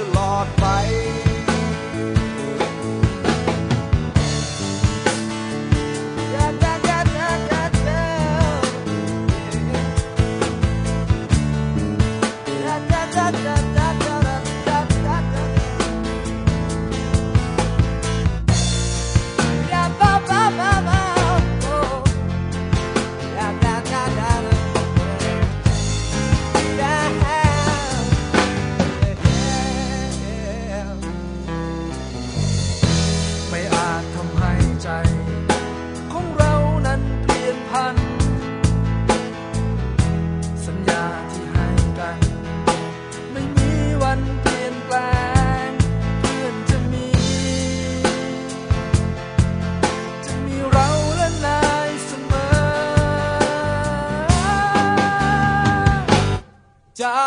าย